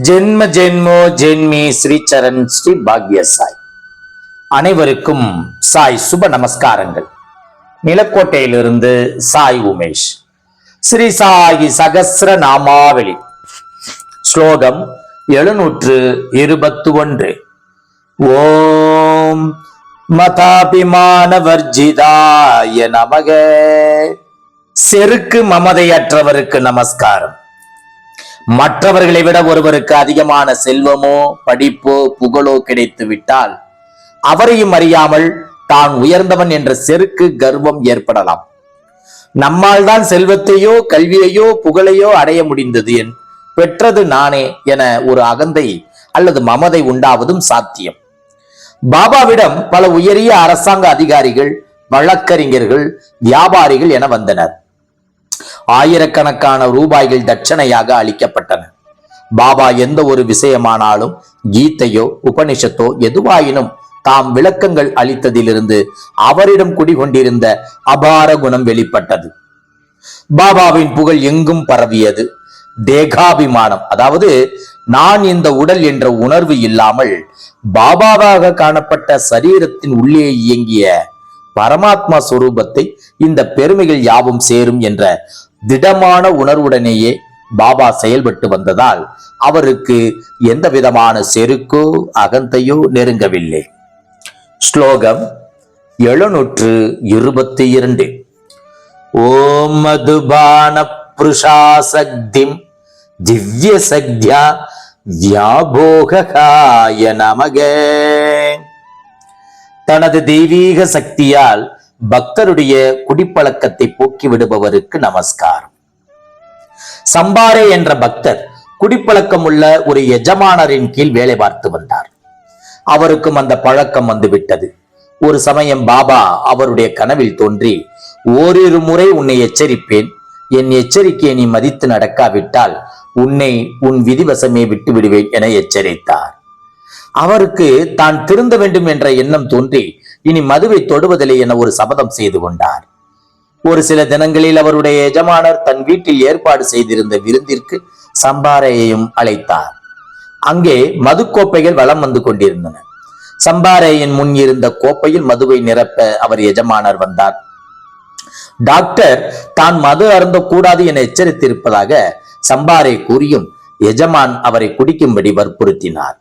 ஜென்ம ஜென்மோ ஜென்மி ஸ்ரீ சரண் ஸ்ரீ பாக்ய சாய். அனைவருக்கும் சாய் சுப நமஸ்காரங்கள். நிலக்கோட்டையிலிருந்து சாய் உமேஷ். ஸ்ரீ சாயி சகசிர நாமாவளி. ஸ்லோகம் எழுநூற்று இருபத்து ஒன்று ஓம் மதாபிமான வர்ஜிதாய நமக. செருக்கு மமதையற்றவருக்கு நமஸ்காரம். மற்றவர்களை விட ஒருவருக்கு அதிகமான செல்வமோ படிப்போ புகழோ கிடைத்து விட்டால் அவரையும் அறியாமல் தான் உயர்ந்தவன் என்ற செருக்கு கர்வம் ஏற்படலாம். நம்மால் தான் செல்வத்தையோ கல்வியையோ புகழையோ அடைய முடிந்தது என் பெற்றது நானே என ஒரு அகந்தை அல்லது மமதை உண்டாவதும் சாத்தியம். பாபாவிடம் பல உயரிய அரசாங்க அதிகாரிகள் வழக்கறிஞர்கள் வியாபாரிகள் என வந்தனர். ஆயிரக்கணக்கான ரூபாய்கள் தட்சணையாக அளிக்கப்பட்டன. பாபா எந்த ஒரு விஷயமானாலும் கீதையோ உபனிஷத்தோ எதுவாயினும் தாம் விளக்கங்கள் அளித்ததிலிருந்து அவரிடம் குடிகொண்டிருந்த அபார குணம் வெளிப்பட்டது. பாபாவின் புகழ் எங்கும் பரவியது. தேகாபிமானம் அதாவது நான் இந்த உடல் என்ற உணர்வு இல்லாமல் பாபாவாக காணப்பட்ட சரீரத்தின் உள்ளே இயங்கிய பரமாத்மா சுரூபத்தை இந்த பெருமைகள் யாவும் சேரும் என்ற திடமான உணர்வுடனேயே பாபா செயல்பட்டு வந்ததால் அவருக்கு எந்த விதமான செருக்கோ அகந்தையோ நெருங்கவில்லை. ஸ்லோகம் எழுநூற்று இருபத்தி இரண்டு. ஓம் மதுபான புருஷாசக்திம் திவ்ய சக்தியா வியாபோகாய நமக. தனது தெய்வீக சக்தியால் பக்தருடைய குடிப்பழக்கத்தை போக்கி விடுபவருக்கு நமஸ்காரம். சம்பாரே என்ற பக்தர் குடிப்பழக்கம் உள்ள ஒரு எஜமானரின் கீழ் வேலை பார்த்து வந்தார். அவருக்கும் அந்த பழக்கம் வந்துவிட்டது ஒரு சமயம் பாபா அவருடைய கனவில் தோன்றி ஓரிரு முறை உன்னை எச்சரிப்பேன். என் எச்சரிக்கையை நீ மதித்து நடக்காவிட்டால் உன்னை உன் விதிவசமே விட்டு விடுவேன் என எச்சரித்தார். அவருக்கு தான் திருந்த வேண்டும் என்ற எண்ணம் தோன்றி இனி மதுவை தொடுவதில்லை என ஒரு சபதம் செய்து கொண்டார். ஒரு சில தினங்களில் அவருடைய எஜமானர் தன் வீட்டில் ஏற்பாடு செய்திருந்த விருந்திற்கு சம்பாரையையும் அழைத்தார். அங்கே மது கோப்பைகள் வலம் வந்து கொண்டிருந்தன. சம்பாரையின் முன் இருந்த கோப்பையில் மதுவை நிரப்ப அவர் எஜமானர் வந்தார். டாக்டர் தான் மது அருந்த கூடாது என எச்சரித்திருப்பதாக சம்பாரை கூறியும் எஜமான் அவரை குடிக்கும்படி வற்புறுத்தினார்.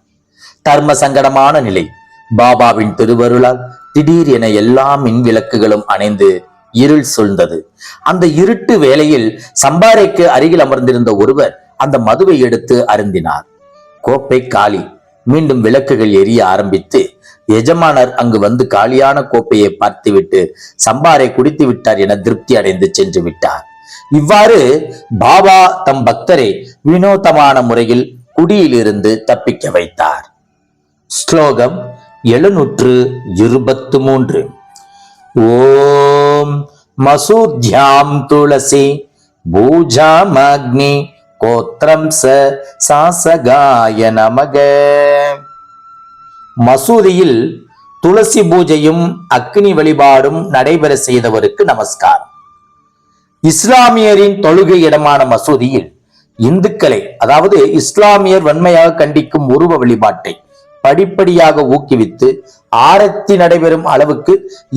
தர்ம சங்கடமான நிலை. பாபாவின் திருவருளால் திடீர் என எல்லா மின் விளக்குகளும் அணைந்து இருள் சூழ்ந்தது. அந்த இருட்டு வேளையில் சம்பாரைக்கு அருகில் அமர்ந்திருந்த ஒருவர் அந்த மதுவை எடுத்து அருந்தினார். கோப்பை காலி மீண்டும் விளக்குகள் எரிய ஆரம்பித்து எஜமானர் அங்கு வந்து காலியான கோப்பையை பார்த்துவிட்டு சம்பாரை குடித்து விட்டார் என திருப்தி அடைந்து சென்று விட்டார். இவ்வாறு பாபா தம் பக்தரை வினோதமான முறையில் குடியிலிருந்து தப்பிக்க வைத்தார். ஸ்லோகம் எழுநூற்று இருபத்து மூன்று ஓம் மசூத்யாம் துளசி பூஜாமக்னி கோத்திரம் ச சாசகாய நமக. மசூதியில் துளசி பூஜையும் அக்னி வழிபாடும் நடைபெற செய்தவருக்கு நமஸ்காரம். இஸ்லாமியரின் தொழுகை இடமான மசூதியில் இந்துக்களை அதாவது இஸ்லாமியர் வன்மையாக கண்டிக்கும் உருவ வழிபாட்டை படிப்படியாக ஊக்குவித்து ஆரத்தி நடைபெறும் அளவுக்கு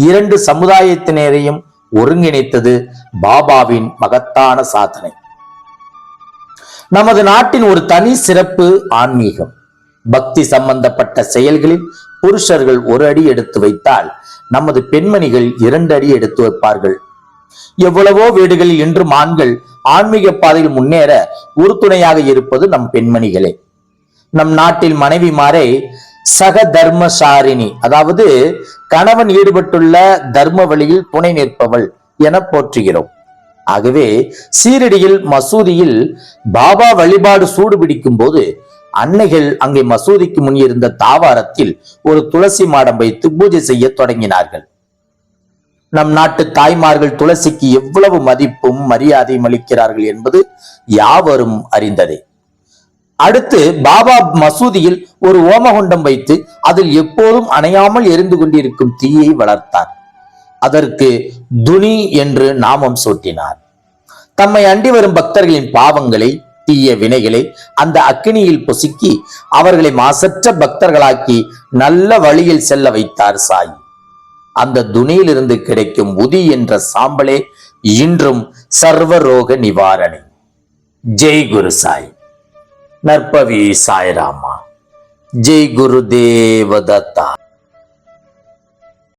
இரண்டு சமுதாயத்தினரையும் ஒருங்கிணைத்தது பாபாவின் மகத்தான சாதனை. நமது நாட்டின் ஒரு தனி சிறப்பு ஆன்மீகம். பக்தி சம்பந்தப்பட்ட செயல்களில் புருஷர்கள் ஒரு அடி எடுத்து வைத்தால் நமது பெண்மணிகள் இரண்டு அடி எடுத்து வைப்பார்கள். எவ்வளவோ வீடுகளில் இன்றும் ஆண்கள் ஆன்மீக பாதையில் முன்னேற உறுதுணையாக இருப்பது நம் பெண்மணிகளே. நம் நாட்டில் மனைவிமாரை சக தர்மசாரிணி அதாவது கணவன் ஈடுபட்டுள்ள தர்ம வழியில் துணை நிற்பவள் என போற்றுகிறோம். ஆகவே சீரடியில் மசூதியில் பாபா வழிபாடு சூடுபிடிக்கும் போது அன்னைகள் அங்கே மசூதிக்கு முன் இருந்த தாவாரத்தில் ஒரு துளசி மாடம் வைத்து பூஜை செய்ய தொடங்கினார்கள். நம் நாட்டு தாய்மார்கள் துளசிக்கு எவ்வளவு மதிப்பும் மரியாதையும் அளிக்கிறார்கள் என்பது யாவரும் அறிந்ததே. அடுத்து பாபா மசூதியில் ஒரு ஓமகுண்டம் வைத்து அதில் எப்போதும் அணையாமல் எரிந்து கொண்டிருக்கும் தீயை வளர்த்தார். அதற்கு துனி என்று நாமம் சூட்டினார். தம்மை அண்டி வரும் பக்தர்களின் பாவங்களை தீய வினைகளை அந்த அக்கினியில் பொசுக்கி அவர்களை மாசற்ற பக்தர்களாக்கி நல்ல வழியில் செல்ல வைத்தார் சாய். அந்த துணியிலிருந்து கிடைக்கும் உதி என்ற சாம்பலே இன்றும் சர்வரோக நிவாரணி. ஜெய் குரு சாய். நற்பவி சாய்ராமா ஜெய் குரு தேவதத்தா